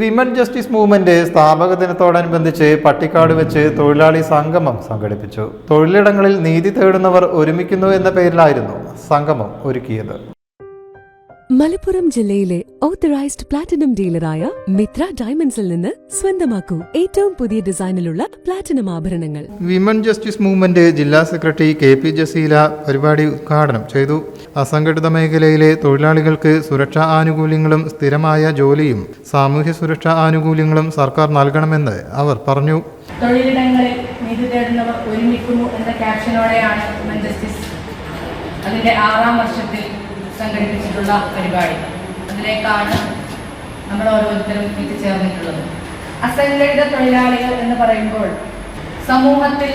Women justice movement സ്ഥാപക ദിനത്തോടനുബന്ധിച്ച് പട്ടിക്കാട് വെച്ച് തൊഴിലാളി സംഗമം സംഘടിപ്പിച്ചു. തൊഴിലിടങ്ങളിൽ നീതി തേടുന്നവർ ഒരുമിക്കുന്നു എന്ന പേരിലായിരുന്നു സംഗമം ഒരുക്കിയത്. മലപ്പുറം ജില്ലയിലെ ഓത്തറൈസ്ഡ് പ്ലാറ്റിനം ഡീലറായ മിത്ര ഡയമണ്ട്സിൽ നിന്ന് സ്വന്തമാക്കൂ ഏറ്റവും പുതിയ ഡിസൈനിലുള്ള പ്ലാറ്റിനം ആഭരണങ്ങൾ. വിമൻ ജസ്റ്റിസ് മൂവ്മെന്റ് ജില്ലാ സെക്രട്ടറി കെ പി ജസീല പരിപാടി ഉദ്ഘാടനം ചെയ്തു. അസംഘടിത മേഖലയിലെ തൊഴിലാളികൾക്ക് സുരക്ഷാ ആനുകൂല്യങ്ങളും സ്ഥിരമായ ജോലിയും സാമൂഹ്യ സുരക്ഷാ ആനുകൂല്യങ്ങളും സർക്കാർ നൽകണമെന്ന് അവർ പറഞ്ഞു. തൊഴിലിടങ്ങളിൽ നീതി തേടുന്നവർ ഒരുമിക്കുന്നു എന്ന ക്യാപ്ഷനോടെയാണ് വിമൻ ജസ്റ്റിസ് അതിന്റെ ആറാം വർഷത്തിൽ സംഘടിപ്പിച്ചിട്ടുള്ള പരിപാടി. അതിലേക്കാണ് നമ്മൾ ഓരോരുത്തരും എത്തിച്ചേർന്നിട്ടുള്ളത്. അസംഘടിത തൊഴിലാളികൾ എന്ന് പറയുമ്പോൾ സമൂഹത്തിൽ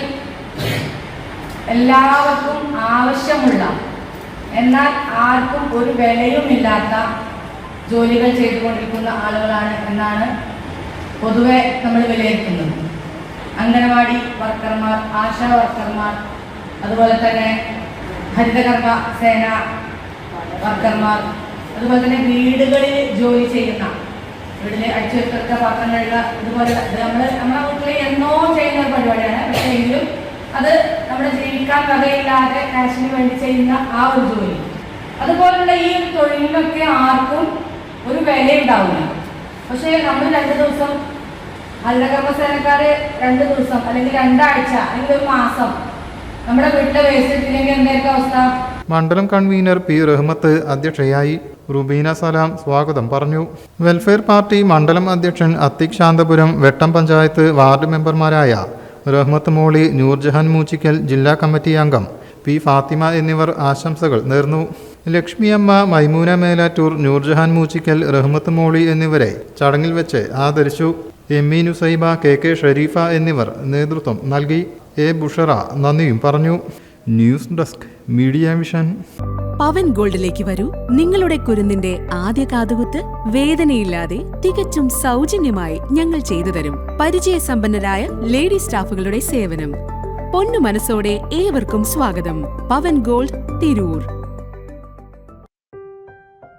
എല്ലാവർക്കും ആവശ്യമുള്ള എന്നാൽ ആർക്കും ഒരു വിലയുമില്ലാത്ത ജോലികൾ ചെയ്തുകൊണ്ടിരിക്കുന്ന ആളുകളാണ് എന്നാണ് പൊതുവെ നമ്മൾ വിലയിരുത്തുന്നത്. അംഗനവാടി വർക്കർമാർ ആശാ വർക്കർമാർ അതുപോലെ തന്നെ ഹരിതകർമ്മ സേന വർക്കർമാർ അതുപോലെ തന്നെ വീടുകളിൽ ജോലി ചെയ്യുന്ന വീട്ടിലെ അടിച്ചു വെക്കുക പാത്രം കഴുകുക ഇതുപോലെ നമ്മൾ നമ്മുടെ വീട്ടിൽ എന്നോ ചെയ്യുന്ന ഒരു പരിപാടിയാണ്. പക്ഷേ എങ്കിലും അത് നമ്മുടെ ജീവിക്കാൻ വകയില്ലാതെ കാശിന് വേണ്ടി ചെയ്യുന്ന ആ ഒരു ജോലി. അതുപോലുള്ള ഈ തൊഴിലിനൊക്കെ ആർക്കും ഒരു വില ഉണ്ടാവില്ല പക്ഷേ നമ്മൾ രണ്ട് ദിവസം ഹരിതകർമ്മസേനക്കാര് രണ്ട് ദിവസം അല്ലെങ്കിൽ രണ്ടാഴ്ച അല്ലെങ്കിൽ ഒരു മാസം നമ്മുടെ മണ്ഡലം കൺവീനർ പി റഹ്മത്ത് അധ്യക്ഷയായി റുബീന സലാം സ്വാഗതം പറഞ്ഞു. വെൽഫെയർ പാർട്ടി മണ്ഡലം അധ്യക്ഷൻ അത്തിക് ശാന്തപുരം വെട്ടം പഞ്ചായത്ത് വാർഡ് മെമ്പർമാരായ റഹ്മത്ത് മോളി നൂർജഹാൻ മൂച്ചിക്കൽ ജില്ലാ കമ്മിറ്റി അംഗം പി ഫാത്തിമ എന്നിവർ ആശംസകൾ നേർന്നു. ലക്ഷ്മിയമ്മ മൈമൂന മേലാറ്റൂർ നൂർജഹാൻ മൂച്ചിക്കൽ റഹ്മത്ത് മോളി എന്നിവരെ ചടങ്ങിൽ വെച്ച് ആദരിച്ചു. M E Nusaiba K K Sharifa എന്നിവർ നേതൃത്വം നൽകി. എ ബുഷറ നന്ദിയും പറഞ്ഞു. News desk media vision. Pavan ഗോൾഡിലേക്ക് വരൂ. നിങ്ങളുടെ കുരുന്നിന്റെ ആദ്യ കാതുകുത്ത് വേദനയില്ലാതെ തികച്ചും സൗജന്യമായി ഞങ്ങൾ ചെയ്തു തരും. പരിചയസമ്പന്നരായ ലേഡി സ്റ്റാഫുകളുടെ സേവനം. പൊന്നു മനസ്സോടെ ഏവർക്കും സ്വാഗതം. പവൻ ഗോൾഡ് തിരൂർ.